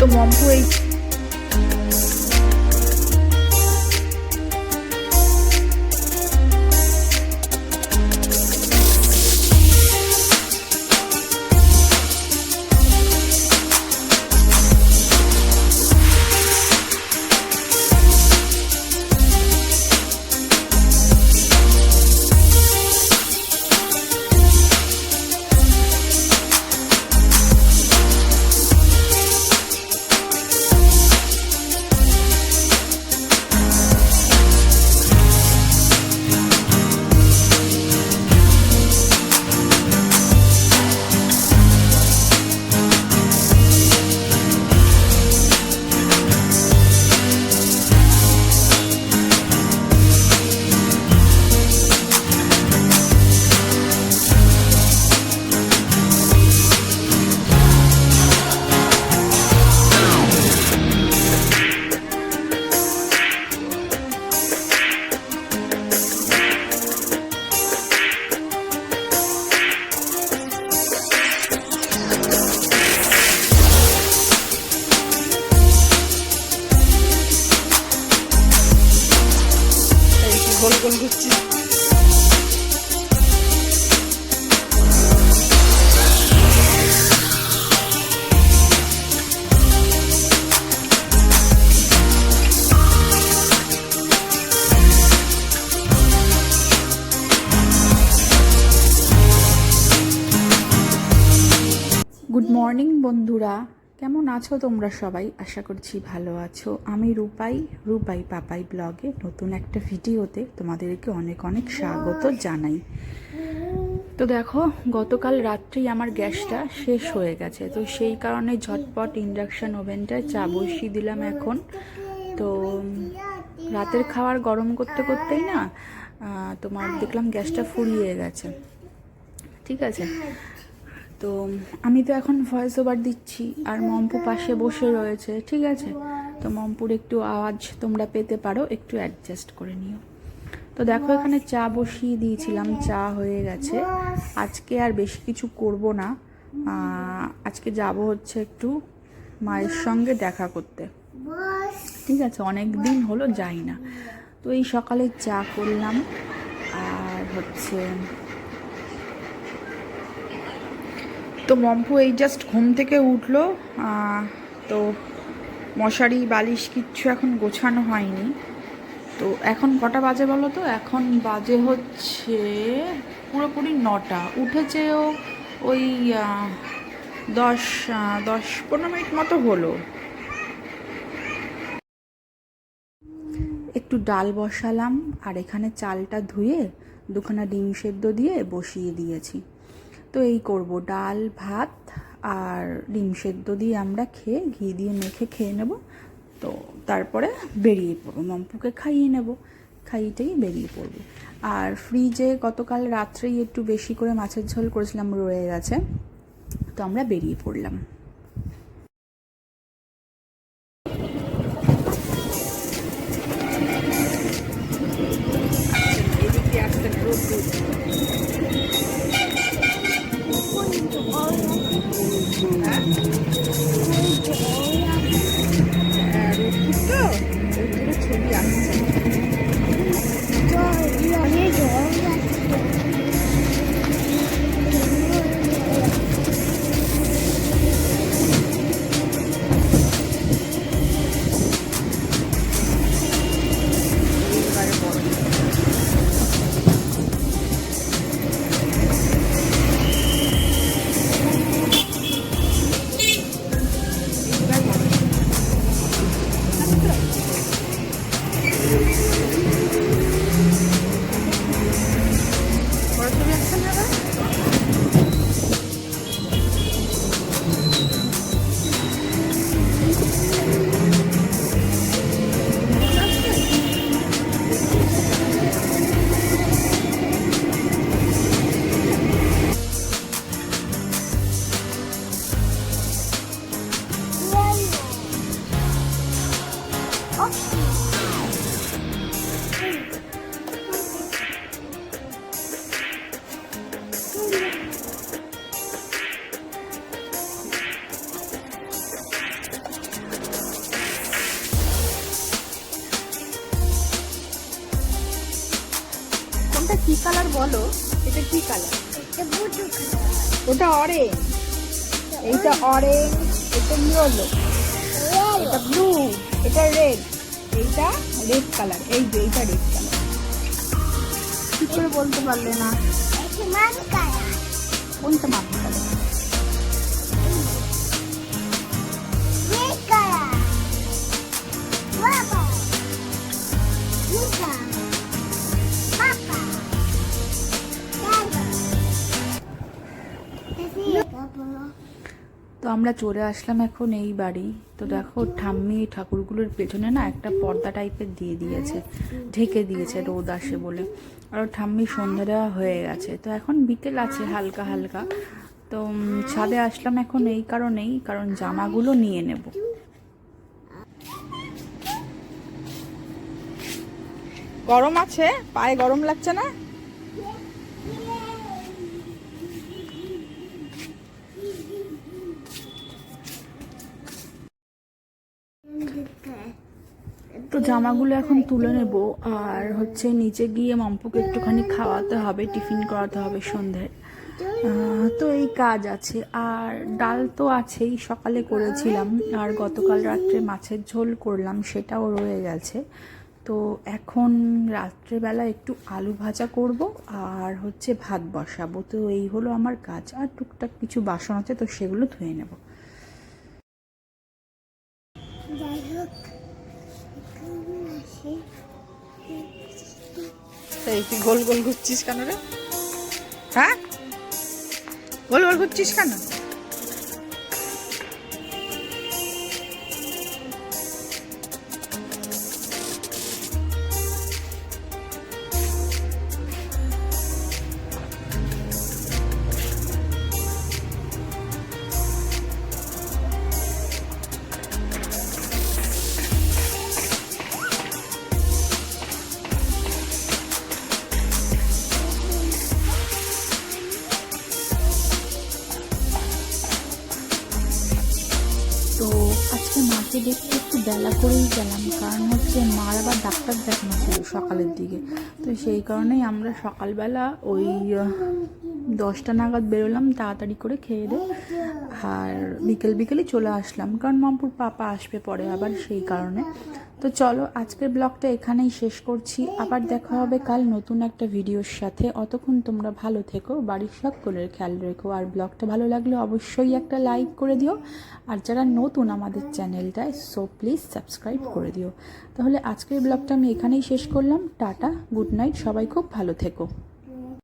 তো মম্পু এই গোল গোল ঘুরছি। গুড মর্নিং বন্ধুরা। কেমন আছো তোমরা সবাই? আশা করছি ভালো আছো। আমি রূপাই রূপাই পাপাই ব্লগে নতুন একটা ভিডিওতে তোমাদেরকে অনেক অনেক স্বাগত জানাই। তো দেখো গতকাল রাত্রেই আমার গ্যাসটা শেষ হয়ে গেছে। তো সেই কারণে ঝটপট ইন্ডাকশান ওভেনটায় চা বসিয়ে দিলাম এখন। তো রাতের খাবার গরম করতে করতেই না তোমার দেখলাম গ্যাসটা ফুরিয়ে গেছে। ঠিক আছে? তো আমি তো এখন ভয়েস ওভার দিচ্ছি, আর মম্পু পাশে বসে রয়েছে, ঠিক আছে? তো মম্পুর একটু আওয়াজ তোমরা পেতে পারো, একটু অ্যাডজাস্ট করে নিও। তো দেখো, এখানে চা বসিয়ে দিয়েছিলাম, চা হয়ে গেছে। আজকে আর বেশি কিছু করব না। আজকে যাব হচ্ছে একটু মায়ের সঙ্গে দেখা করতে। ঠিক আছে, অনেক দিন হলো যাই না। তো এই সকালে চা করলাম, আর হচ্ছে তো মম্পু এই জাস্ট ঘুম থেকে উঠল তো মশারি, বালিশ কিচ্ছু এখন গোছানো হয়নি। তো এখন কটা বাজে বলো তো? এখন বাজে হচ্ছে পুরোপুরি নটা। উঠেছে ও ওই দশ দশ পনেরো মিনিট মতো হলো। একটু ডাল বসালাম আর এখানে চালটা ধুয়ে দুখানা ডিম সেদ্ধ দিয়ে বসিয়ে দিয়েছি। তো এই করব ডাল, ভাত আর ডিম সেদ্ধ দিয়ে আমরা খেয়ে, ঘি দিয়ে মেখে খেয়ে নেব। তো তারপরে বেরিয়ে পড়ব, মম্পুকে খাইয়ে নেব খাইয়েটাই বেরিয়ে পড়ব। আর ফ্রিজে গতকাল রাত্রেই একটু বেশি করে মাছের ঝোল করেছিলাম, রয়ে গেছে। তো আমরা বেরিয়ে পড়লাম। কি কালার বলো? এটা কি কালার? এটা ওটা অরেঞ্জ এইটা অরেঞ্জ এটা ইয়েলো এটা ব্লু এটা রেড এইটা রেড কালার। এই যে এইটা রেড কালার। কি করে বলতে পারলে না? কোনটা মাপতে পারলে আমরা চলে আসলাম এখন এই বাড়ি। তো দেখো, ঠাম্মি ঠাকুরগুলোর পেছনে না একটা পর্দা টাইপের দিয়ে দিয়েছে, ঢেকে দিয়েছে রোদ আসে বলে। আর ঠাম্মি সন্ধ্যা দেওয়া হয়ে গেছে। তো এখন বিকেল আছে হালকা হালকা। তো ছাদে আসলাম এখন এই কারণেই, কারণ জামাগুলো নিয়ে নেব। গরম আছে? পায়ে গরম লাগছে না? তো জামাগুলো এখন তুলে নেব, আর হচ্ছে নিচে গিয়ে মাম্পুকে একটুখানি খাওয়াতে হবে, টিফিন করাতে হবে সন্ধ্যায়। তো এই কাজ আছে, আর ডাল তো আছেই, সকালে করেছিলাম, আর গতকাল রাত্রে মাছের ঝোল করলাম, সেটাও রয়ে গেছে। তো এখন রাত্রেবেলা একটু আলু ভাজা করব, আর হচ্ছে ভাত বসাবো। তো এই হলো আমার কাজ, আর টুকটাক কিছু বাসন আছে, তো সেগুলো ধুয়ে নেব। এই তুই গোল গোল ঘুরছিস কেন রে? হ্যাঁ? গোল গোল ঘুরছিস কেন? মাকে দেখতে একটু বেলা করেই গেলাম। কারণ হচ্ছে মার আবার ডাক্তার দেখানো ছিল সকালের দিকে। তো সেই কারণেই আমরা সকালবেলা ওই দশটা নাগাদ বেরোলাম, তাড়াতাড়ি করে খেয়ে দে। আর বিকেল বিকেলই চলে আসলাম। কারণ মামপুর পাপা আসবে পরে আবার সেই কারণে। তো চলো, আজকের ব্লগটা এখানেই শেষ করছি। আবার দেখা হবে কাল নতুন একটা ভিডিওর সাথে। অতক্ষণ তোমরা ভালো থেকো, বাড়ির সকলের খেয়াল রেখো। আর ব্লগটা ভালো লাগলে অবশ্যই একটা লাইক করে দিও। আর যারা নতুন আমাদের চ্যানেলটায় সো প্লিজ সাবস্ক্রাইব করে দিও। তাহলে আজকের ব্লগটা আমি এখানেই শেষ করলাম। টাটা গুড নাইট সবাই খুব ভালো থেকো।